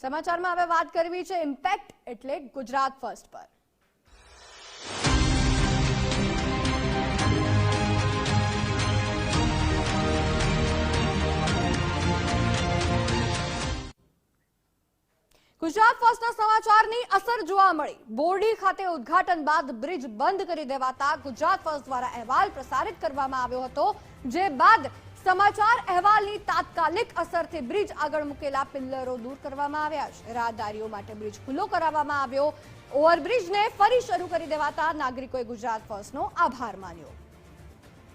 સમાચારમાં હવે વાત કરવી છે ઇમ્પેક્ટ એટલે ગુજરાત ફર્સ્ટ પર. ગુજરાત ફર્સ્ટના સમાચારની અસર જોવા મળી. બોરડી ખાતે ઉદ્ઘાટન બાદ બ્રિજ બંધ કરી દેવાતા ગુજરાત ફર્સ્ટ દ્વારા અહેવાલ પ્રસારિત કરવામાં આવ્યો હતો, જે બાદ સમાચાર અહેવાલની તાત્કાલિક અસરથી બ્રિજ આગળ મૂકેલા પિલ્લરો દૂર કરવામાં આવ્યા છે. રાહદારીઓ માટે બ્રિજ ખુલ્લો કરાવવામાં આવ્યો. ઓવરબ્રિજને ફરી શરૂ કરી દેવાતા નાગરિકોએ ગુજરાત ફર્સ્ટનો આભાર માન્યો.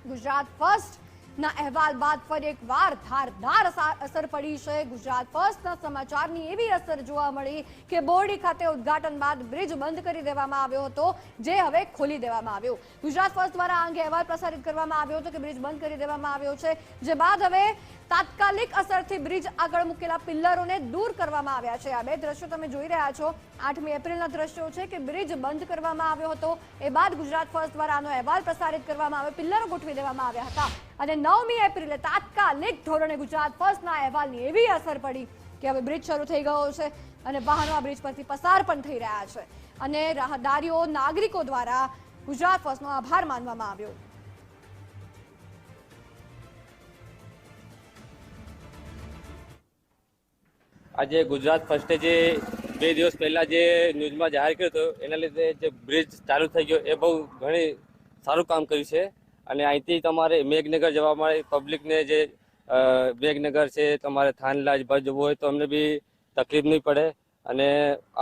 ગુજરાત ફર્સ્ટ ના અહેવાલ બાદ ફરી એકવાર ધારદાર અસા- અસર પડી છે. ગુજરાત ફર્સ્ટના સમાચારની એવી અસર જોવા મળી કે બોરડી ખાતે ઉદ્ઘાટન બાદ બ્રિજ બંધ કરી દેવામાં આવ્યો હતો, જે હવે ખોલી દેવામાં આવ્યો. ગુજરાત ફર્સ્ટ દ્વારા આ અંગે અહેવાલ પ્રસારિત કરવામાં આવ્યો હતો કે બ્રિજ બંધ કરી દેવામાં આવ્યો છે. જે બાદ હવે તાત્કાલિક અસરથી બ્રિજ આગળ મૂકેલા પિલ્લરોને દૂર કરવામાં આવ્યા છે. આ બે દ્રશ્યો તમે જોઈ રહ્યા છો. આઠમી એપ્રિલના દ્રશ્યો છે કે બ્રિજ બંધ કરવામાં આવ્યો હતો. એ બાદ ગુજરાત ફર્સ્ટ દ્વારા આનો અહેવાલ પ્રસારિત કરવામાં આવ્યો. પિલ્લરો ગોઠવી દેવામાં આવ્યા હતા. અને નવમી એપ્રિલે તાત્કાલિક ધોરણે ગુજરાત ફર્સ્ટના અહેવાલની એવી અસર પડી કે હવે બ્રિજ શરૂ થઈ ગયો છે અને વાહનો આ બ્રિજ પરથી પસાર પણ થઈ રહ્યા છે. અને રાહદારીઓ નાગરિકો દ્વારા ગુજરાત ફર્સ્ટનો આભાર માનવામાં આવ્યો. આજે ગુજરાત ફર્સ્ટે જે બે દિવસ પહેલા જે ન્યૂઝમાં જાહેર કર્યું હતું, એના લીધે જે બ્રિજ ચાલુ થઈ ગયો, એ બહુ ઘણી સારું કામ કર્યું છે. અને અહીંથી તમારે મેઘનગર જવા માટે પબ્લિકને જે મેઘનગર છે, તમારે થાનલાજ બસ જવું હોય તો અમને બી તકલીફ નહીં પડે. અને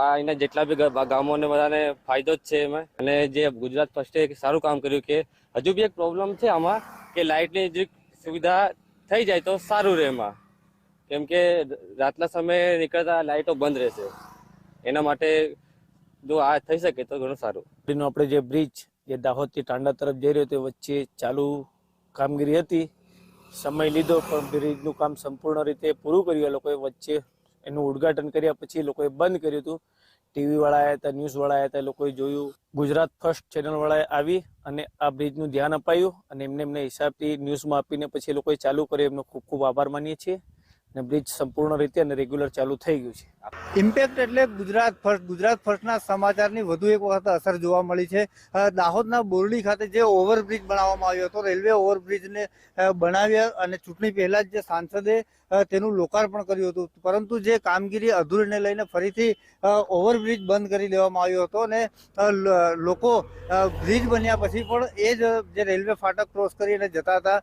આ અહીંના જેટલા બી ગામોને બધાને ફાયદો જ છે એમાં. અને જે ગુજરાત ફર્સ્ટે સારું કામ કર્યું કે હજુ બી એક પ્રોબ્લેમ છે આમાં, કે લાઇટની જે સુવિધા થઈ જાય તો સારું રહે એમાં. કેમ કે રાતના સમયે નીકળતા લાઇટો બંધ રહેશે. એના માટે જો આ થઈ શકે તો ઘણું સારું. આપણે જે બ્રિજ, જે દાહોદથી ટાંડા તરફ જઈ રહ્યો તે વચ્ચે ચાલુ કામગીરી હતી. સમય લીધો, પણ બ્રિજનું કામ સંપૂર્ણ રીતે પૂરું કર્યું. લોકોએ વચ્ચે એનું ઉદ્ઘાટન કર્યા પછી લોકોએ બંધ કર્યું હતું. ટીવી વાળા આવ્યા હતા, ન્યૂઝ વાળા આવ્યા હતા લોકોએ જોયું. ગુજરાત ફર્સ્ટ ચેનલ વાળાએ આવી અને આ બ્રિજનું ધ્યાન અપાયું અને એમને એમને હિસાબથી ન્યૂઝમાં આપીને પછી લોકોએ ચાલુ કર્યું. એમનો ખૂબ ખૂબ આભાર માનીએ છીએ. અને બ્રિજ સંપૂર્ણ રીતે અને રેગ્યુલર ચાલુ થઈ ગયું છે. ઇમ્પેક્ટ એટલે ગુજરાત ફર્સ્ટ ગુજરાત ફર્સ્ટના સમાચારની વધુ એક વખત અસર જોવા મળી છે. દાહોદના બોરડી ખાતે જે ઓવરબ્રિજ બનાવવામાં આવ્યો હતો, રેલવે ઓવરબ્રિજને બનાવ્યા અને ચૂંટણી પહેલા જ જે સાંસદે તેનું લોકાર્પણ કર્યું હતું. પરંતુ જે કામગીરી અધૂરીને લઈને ફરીથી ઓવરબ્રિજ બંધ કરી દેવામાં આવ્યો હતો અને લોકો બ્રિજ બન્યા પછી પણ એ જ જે રેલવે ફાટક ક્રોસ કરીને જતા હતા.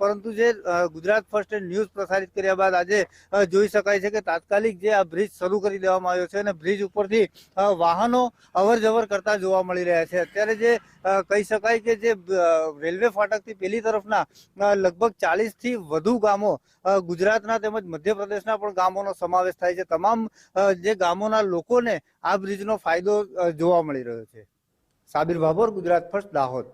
પરંતુ જે ગુજરાત ફર્સ્ટે ન્યૂઝ પ્રસારિત કર્યા બાદ આજે જોઈ શકાય છે કે તાત્કાલિક જે આ બ્રિજ શરૂ કરી દેવામાં આવ્યો છે અને બ્રિજ ઉપરથી વાહનો અવર કરતા જોવા મળી રહ્યા છે. અત્યારે જે કહી શકાય કે જે રેલવે ફાટકથી પેલી તરફના લગભગ ચાલીસથી વધુ ગામો ગુજરાતના તેમજ મધ્યપ્રદેશના પણ ગામોનો સમાવેશ થાય છે. તમામ જે ગામોના લોકોને આ બ્રિજનો ફાયદો જોવા મળી રહ્યો છે. સાબિર ભાભોર, ગુજરાત ફર્સ્ટ, દાહોદ.